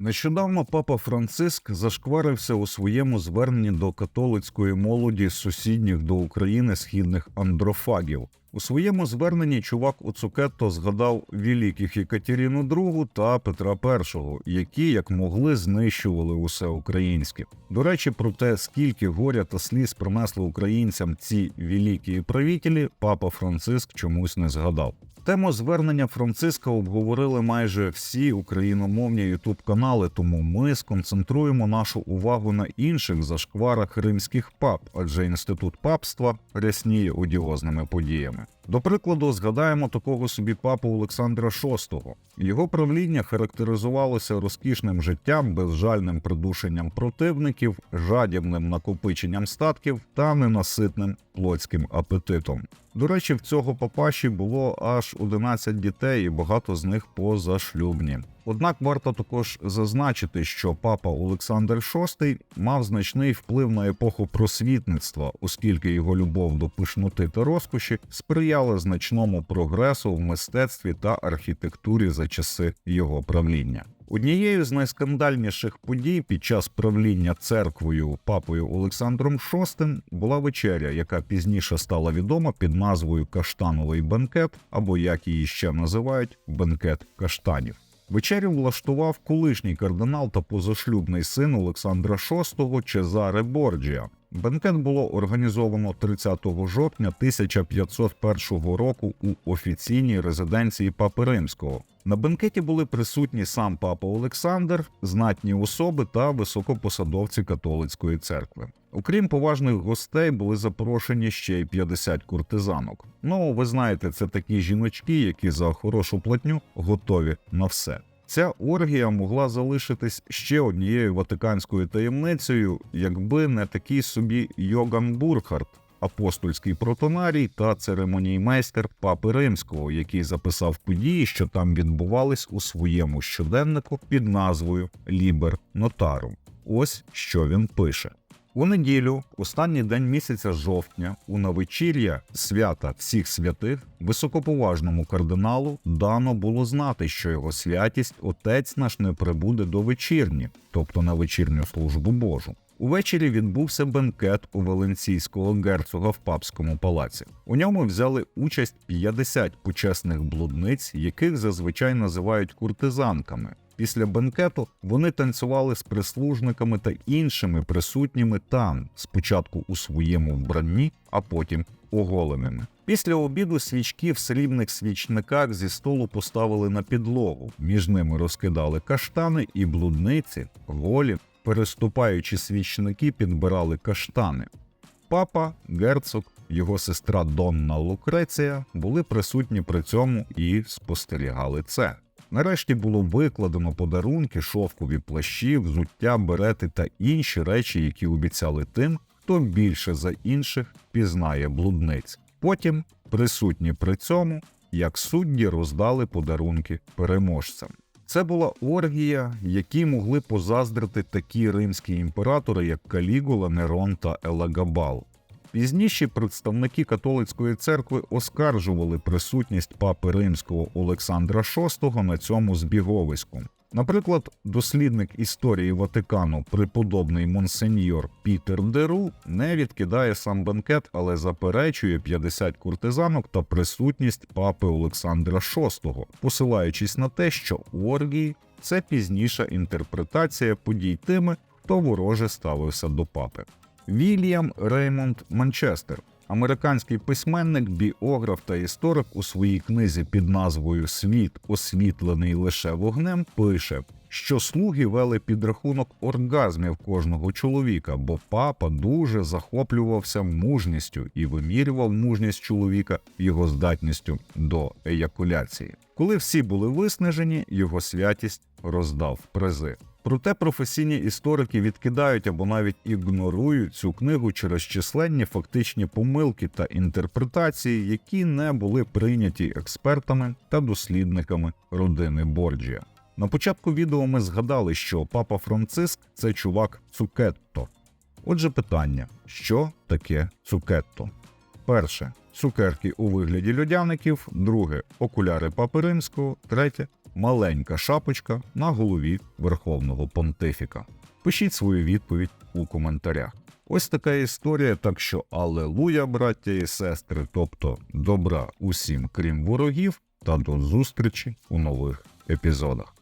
Нещодавно папа Франциск зашкварився у своєму зверненні до католицької молоді з сусідніх до України східних андрофагів. У своєму зверненні чувак у Цукетто згадав великих Екатерину II та Петра І, які як могли знищували усе українське. До речі, про те, скільки горя та сліз принесли українцям ці великі правителі, папа Франциск чомусь не згадав. Тему звернення Франциска обговорили майже всі україномовні ютуб канали, тому ми сконцентруємо нашу увагу на інших зашкварах римських пап, адже інститут папства рясніє одіозними подіями. До прикладу, згадаємо такого собі папу Олександра VI. Його правління характеризувалося розкішним життям, безжальним придушенням противників, жадібним накопиченням статків та ненаситним плотським апетитом. До речі, в цього папаші було аж 11 дітей, і багато з них позашлюбні. Однак варто також зазначити, що папа Олександр VI мав значний вплив на епоху просвітництва, оскільки його любов до пишноти та розкоші сприяла значному прогресу в мистецтві та архітектурі за часи його правління. Однією з найскандальніших подій під час правління церквою папою Олександром VI була вечеря, яка пізніше стала відома під назвою Каштановий бенкет, або як її ще називають бенкет каштанів. Вечерю влаштував колишній кардинал та позашлюбний син Олександра VI Чезаре Борджіа. Бенкет було організовано 30 жовтня 1501 року у офіційній резиденції Папи Римського. На бенкеті були присутні сам папа Олександр, знатні особи та високопосадовці католицької церкви. Окрім поважних гостей, були запрошені ще й 50 куртизанок. Ну, ви знаєте, це такі жіночки, які за хорошу платню готові на все. Ця оргія могла залишитись ще однією ватиканською таємницею, якби не такий собі Йоган Бурхард, апостольський протонарій та церемоніймейстер папи римського, який записав події, що там відбувались у своєму щоденнику під назвою Лібер Нотарум. Ось що він пише. У неділю, останній день місяця жовтня, у навечір'я свята всіх святих, високоповажному кардиналу дано було знати, що його святість отець наш не прибуде до вечірні, тобто на вечірню службу Божу. Увечері відбувся бенкет у Валенційського герцога в папському палаці. У ньому взяли участь 50 почесних блудниць, яких зазвичай називають куртизанками. Після бенкету вони танцювали з прислужниками та іншими присутніми там, спочатку у своєму вбранні, а потім оголеними. Після обіду свічки в срібних свічниках зі столу поставили на підлогу. Між ними розкидали каштани і блудниці, голі, переступаючи свічники, підбирали каштани. Папа, герцог, його сестра Донна Лукреція були присутні при цьому і спостерігали це. Нарешті було викладено подарунки, шовкові плащі, взуття, берети та інші речі, які обіцяли тим, хто більше за інших пізнає блудниць. Потім, присутні при цьому, як судді роздали подарунки переможцям. Це була оргія, які могли позаздрити такі римські імператори, як Калігула, Нерон та Елагабал. Пізніші представники католицької церкви оскаржували присутність папи римського Олександра VI на цьому збіговиську. Наприклад, дослідник історії Ватикану, преподобний монсеньор Пітер Деру, не відкидає сам бенкет, але заперечує 50 куртизанок та присутність папи Олександра VI, посилаючись на те, що оргії це пізніша інтерпретація подій тими, хто вороже ставився до папи. Вільям Реймонд Манчестер, американський письменник, біограф та історик у своїй книзі під назвою Світ, освітлений лише вогнем, пише, що слуги вели підрахунок оргазмів кожного чоловіка, бо папа дуже захоплювався мужністю і вимірював мужність чоловіка його здатністю до еякуляції. Коли всі були виснажені, його святість роздав призи. Проте професійні історики відкидають або навіть ігнорують цю книгу через численні фактичні помилки та інтерпретації, які не були прийняті експертами та дослідниками родини Борджія. На початку відео ми згадали, що папа Франциск це чувак Цукетто. Отже, питання: що таке цукетто? Перше цукерки у вигляді льодяників, друге окуляри папи римського, третє маленька шапочка на голові Верховного понтифіка? Пишіть свою відповідь у коментарях. Ось така історія, так що алелуя, браття і сестри, тобто добра усім, крім ворогів, та до зустрічі у нових епізодах.